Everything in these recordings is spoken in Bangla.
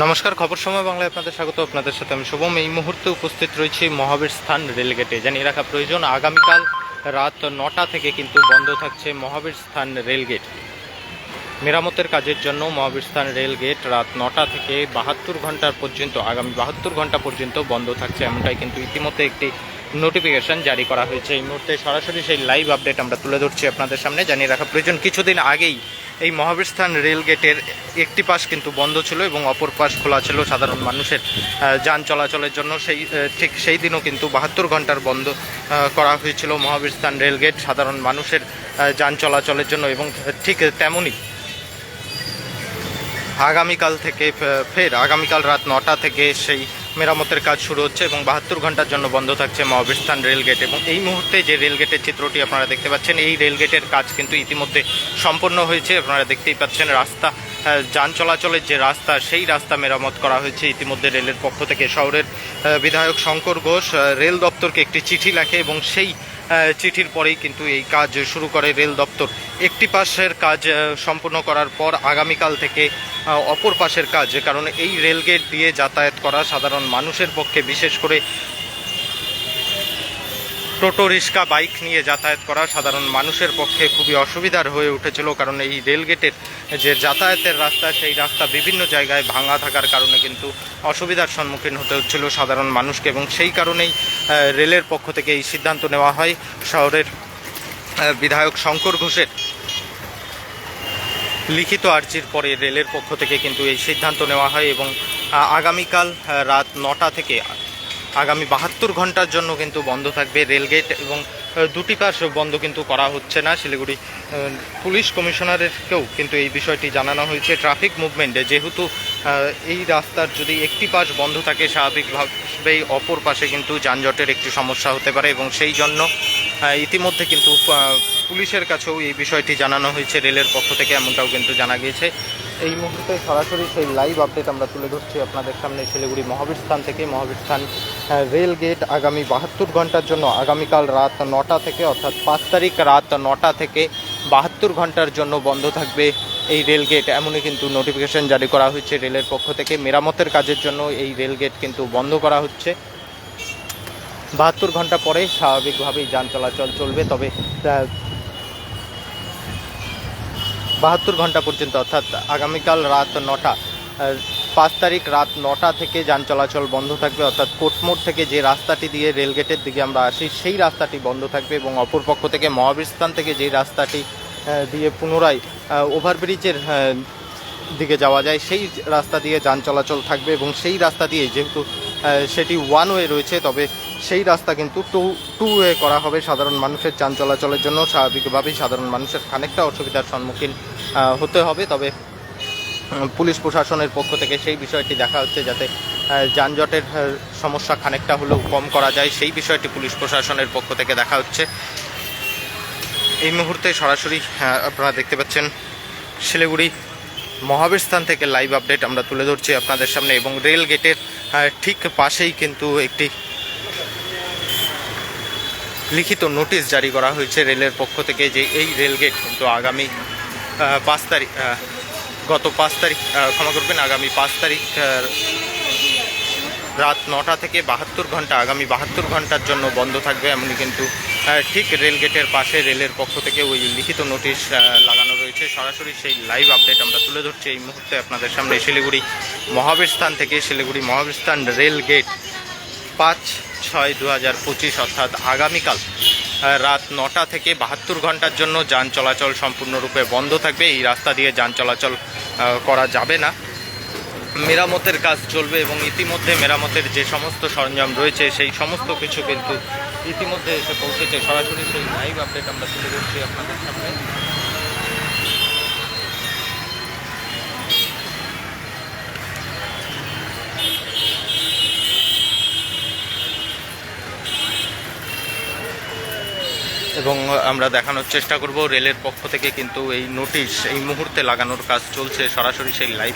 নমস্কার, খবর সময় বাংলায় আপনাদের স্বাগত। আপনাদের সাথে আমি শুভম। এই মুহূর্তে উপস্থিত রয়েছি মহাবীর স্থান রেলগেটে। জানিয়ে রাখা প্রয়োজন, আগামীকাল রাত নটা থেকে কিন্তু বন্ধ থাকছে মহাবীর স্থান রেলগেট। মেরামতের কাজের জন্য মহাবীর স্থান রেলগেট রাত নটা থেকে বাহাত্তর ঘণ্টার পর্যন্ত, আগামী বাহাত্তর ঘণ্টা পর্যন্ত বন্ধ থাকছে। এমনটাই কিন্তু ইতিমধ্যে একটি নোটিফিকেশন জারি করা হয়েছে। এই মুহূর্তে সরাসরি সেই লাইভ আপডেট আমরা তুলে ধরছি আপনাদের সামনে। জানিয়ে রাখা প্রয়োজন, কিছুদিন আগেই এই মহাবীর স্থান রেল গেটের একটি পাশ কিন্তু বন্ধ ছিল এবং অপর পাশ খোলা ছিল সাধারণ মানুষের যান চলাচলের জন্য। সেই ঠিক সেই দিনও কিন্তু বাহাত্তর ঘণ্টার বন্ধ করা হয়েছিল মহাবীর স্থান রেল গেট সাধারণ মানুষের যান চলাচলের জন্য এবং ঠিক তেমনই আগামীকাল থেকে ফের আগামীকাল রাত নটা থেকে সেই মেরামতের কাজ শুরু হচ্ছে এবং বাহাত্তর ঘণ্টার জন্য বন্ধ থাকছে মহাবিস্থান রেলগেট এবং এই মুহূর্তে যে রেলগেটের চিত্রটি আপনারা দেখতে পাচ্ছেন, এই রেলগেটের কাজ কিন্তু ইতিমধ্যে সম্পন্ন হয়েছে। আপনারা দেখতেই পাচ্ছেন রাস্তা যান চলাচলের যে রাস্তা, সেই রাস্তা মেরামত করা হয়েছে। ইতিমধ্যে রেলের পক্ষ থেকে শহরের বিধায়ক শঙ্কর ঘোষ রেল দপ্তরকে একটি চিঠি লেখে এবং সেই চিঠির পরেই কিন্তু এই কাজ শুরু করে রেল দপ্তর। একটি পাশের কাজ সম্পূর্ণ করার পর আগামীকাল থেকে অপর পাশের কাজ, কারণ এই রেলগেট দিয়ে যাতায়াত করা সাধারণ মানুষের পক্ষে, বিশেষ করে টোটো রিক্সা, বাইক নিয়ে যাতায়াত করা সাধারণ মানুষের পক্ষে খুবই অসুবিধার হয়ে উঠেছিল কারণ এই রেলগেটের যে যাতায়াতের রাস্তা, সেই রাস্তা বিভিন্ন জায়গায় ভাঙা থাকার কারণে কিন্তু অসুবিধার সম্মুখীন হতে হচ্ছিল সাধারণ মানুষকে এবং সেই কারণেই রেলের পক্ষ থেকে এই সিদ্ধান্ত নেওয়া হয়। শহরের বিধায়ক শঙ্কর ঘোষের লিখিত আর্জির পরে রেলের পক্ষ থেকে কিন্তু এই সিদ্ধান্ত নেওয়া হয় এবং আগামীকাল রাত নটা থেকে আগামী বাহাত্তর ঘণ্টার জন্য কিন্তু বন্ধ থাকবে রেলগেট এবং দুটি পাশ বন্ধ কিন্তু করা হচ্ছে না। শিলিগুড়ি পুলিশ কমিশনারেরকেও কিন্তু এই বিষয়টি জানানো হয়েছে। ট্রাফিক মুভমেন্টে যেহেতু এই রাস্তার যদি একটি পাশ বন্ধ থাকে, স্বাভাবিকভাবেই অপর পাশে কিন্তু যানজটের একটি সমস্যা হতে পারে এবং সেই জন্য ইতিমধ্যে কিন্তু পুলিশের কাছেও এই বিষয়টি জানানো হয়েছে রেলের পক্ষ থেকে, এমনটাও কিন্তু জানা গিয়েছে। এই মুহূর্তে সরাসরি সেই লাইভ আপডেট আমরা তুলে ধরছি আপনাদের সামনে শিলিগুড়ি মহাবীর স্থান থেকে। মহাবীর স্থান রেল গেট আগামী বাহাত্তর ঘণ্টার জন্য আগামীকাল রাত নটা থেকে, অর্থাৎ পাঁচ তারিখ রাত নটা থেকে বাহাত্তর ঘণ্টার জন্য বন্ধ থাকবে এই রেল গেট এমনই কিন্তু নোটিফিকেশন জারি করা হয়েছে রেলের পক্ষ থেকে। মেরামতের কাজের জন্য এই রেল গেট কিন্তু বন্ধ করা হচ্ছে। বাহাত্তর ঘণ্টা পরে স্বাভাবিকভাবেই যান চলাচল চলবে, তবে বাহাত্তর ঘণ্টা পর্যন্ত, অর্থাৎ আগামীকাল রাত নটা পাঁচ তারিখ রাত নটা থেকে যান চলাচল বন্ধ থাকবে, অর্থাৎ কোটমোড় থেকে যে রাস্তাটি দিয়ে রেলগেটের দিকে আমরা আসি, সেই রাস্তাটি বন্ধ থাকবে এবং অপর পক্ষ থেকে মহাবীরস্থান থেকে যে রাস্তাটি দিয়ে পুনরায় ওভারব্রিজের দিকে যাওয়া যায়, সেই রাস্তা দিয়ে যান চলাচল থাকবে এবং সেই রাস্তা দিয়ে যেহেতু সেটি ওয়ান ওয়ে রয়েছে, তবে সেই রাস্তা কিন্তু টু টু ওয়ে করা হবে। সাধারণ মানুষের যান চলাচলের জন্য স্বাভাবিকভাবেই সাধারণ মানুষের খানিকটা অসুবিধার সম্মুখীন হতে হবে। তবে পুলিশ প্রশাসনের পক্ষ থেকে সেই বিষয়টি দেখা হচ্ছে যাতে যানজটের সমস্যা খানিকটা হলেও কম করা যায়, সেই বিষয়টি পুলিশ প্রশাসনের পক্ষ থেকে দেখা হচ্ছে। এই মুহূর্তে সরাসরি আপনারা দেখতে পাচ্ছেন শিলিগুড়ি মহাবীর স্থান থেকে লাইভ আপডেট আমরা তুলে ধরছি আপনাদের সামনে এবং রেল গেটের ঠিক পাশেই কিন্তু একটি লিখিত নোটিশ জারি করা হয়েছে রেলের পক্ষ থেকে যে এই রেল গেট কিন্তু আগামী পাঁচ তারিখ গত পাঁচ তারিখ ক্ষমা করবেন, আগামী পাঁচ তারিখ রাত নটা থেকে বাহাত্তর ঘণ্টা, আগামী বাহাত্তর ঘণ্টার জন্য বন্ধ থাকবে, এমনই কিন্তু ঠিক রেল গেটের পাশে রেলের পক্ষ থেকে ওই লিখিত নোটিশ লাগানো রয়েছে। সরাসরি সেই লাইভ আপডেট আমরা তুলে ধরছি এই মুহূর্তে আপনাদের সামনে শিলিগুড়ি মহাবীর স্থান থেকে। শিলিগুড়ি মহাবীর স্থান রেল গেট পাঁচ ছয় দু হাজার পঁচিশ, অর্থাৎ আগামীকাল রাত নটা থেকে বাহাত্তর ঘণ্টার জন্য যান চলাচল সম্পূর্ণরূপে বন্ধ থাকবে। এই রাস্তা দিয়ে যান চলাচল করা যাবে না। মেরামতের কাজ চলবে এবং ইতিমধ্যে মেরামতের যে সমস্ত সরঞ্জাম রয়েছে, সেই সমস্ত কিছু কিন্তু ইতিমধ্যে এসে পৌঁছেছে। সরাসরি সেই লাইভ আপডেট আমরা তুলে ধরছি আপনাদের সামনে। এবং আমরা দেখানোর চেষ্টা করব। রেলের পক্ষ থেকে কিন্তু এই নোটিশ এই মুহূর্তে লাগানোর কাজ চলছে। সরাসরি সেই লাইভ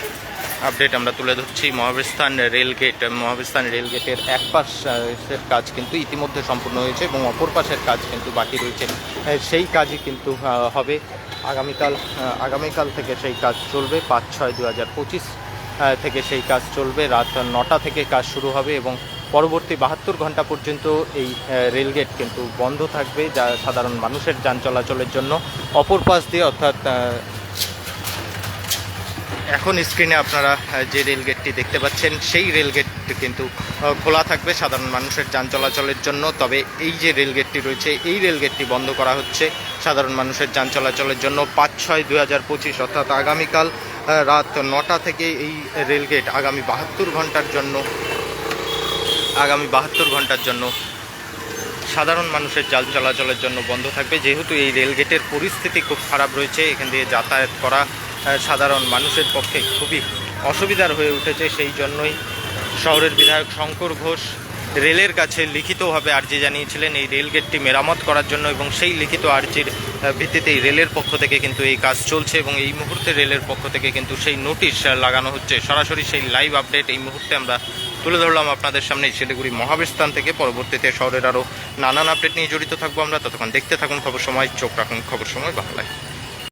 আপডেট আমরা তুলে ধরছি। মহাবিস্তান রেল গেট মহাবিস্তান রেল গেটের এক পাশের কাজ কিন্তু ইতিমধ্যে সম্পূর্ণ হয়েছে এবং অপর পাশের কাজ কিন্তু বাকি রয়েছে। আহ, সেই কাজই কিন্তু হবে। আগামীকাল আগামীকাল থেকে সেই কাজ চলবে। পাঁচ ছয় দু থেকে সেই কাজ চলবে। রাত নটা থেকে কাজ শুরু হবে এবং পরবর্তী বাহাত্তর ঘণ্টা পর্যন্ত এই রেলগেট কিন্তু বন্ধ থাকবে, যা সাধারণ মানুষের যান চলাচলের জন্য অপর পাশ দিয়ে অর্থাৎ এখন স্ক্রিনে আপনারা যে রেলগেটটি দেখতে পাচ্ছেন, সেই রেলগেট কিন্তু খোলা থাকবে সাধারণ মানুষের যান চলাচলের জন্য। তবে এই যে রেলগেটটি রয়েছে, এই রেলগেটটি বন্ধ করা হচ্ছে সাধারণ মানুষের যান চলাচলের জন্য পাঁচ ছয় দুই হাজার পঁচিশ, অর্থাৎ আগামীকাল রাত নটা থেকে এই রেলগেট আগামী বাহাত্তর ঘণ্টার জন্য আগামী বাহাত্তর ঘণ্টার জন্য সাধারণ মানুষের যান চলাচলের জন্য বন্ধ থাকবে। যেহেতু এই রেলগেটের পরিস্থিতি খুব খারাপ রয়েছে, এখান দিয়ে যাতায়াত করা সাধারণ মানুষের পক্ষে খুবই অসুবিধার হয়ে উঠেছে। সেই জন্যই শহরের বিধায়ক শঙ্কর ঘোষ রেলের কাছে লিখিতভাবে আর্জি জানিয়েছিলেন, এই রেলগেটটি মেরামত করার জন্য এবং সেই লিখিত আর্জির ভিত্তিতেই রেলের পক্ষ থেকে কিন্তু এই কাজ চলছে এবং এই মুহূর্তে রেলের পক্ষ থেকে কিন্তু সেই নোটিশ লাগানো হচ্ছে। সরাসরি সেই লাইভ আপডেট এই মুহূর্তে আমরা তুলে ধরলাম আপনাদের সামনে শিলিগুড়ি মহাবিস্তান থেকে। পরবর্তীতে শহরের আরও নানান আপডেট নিয়ে জড়িত থাকব আমরা। ততক্ষণ দেখতে থাকুন খবর সময়, চোখ রাখুন খবর সময় বাংলায়।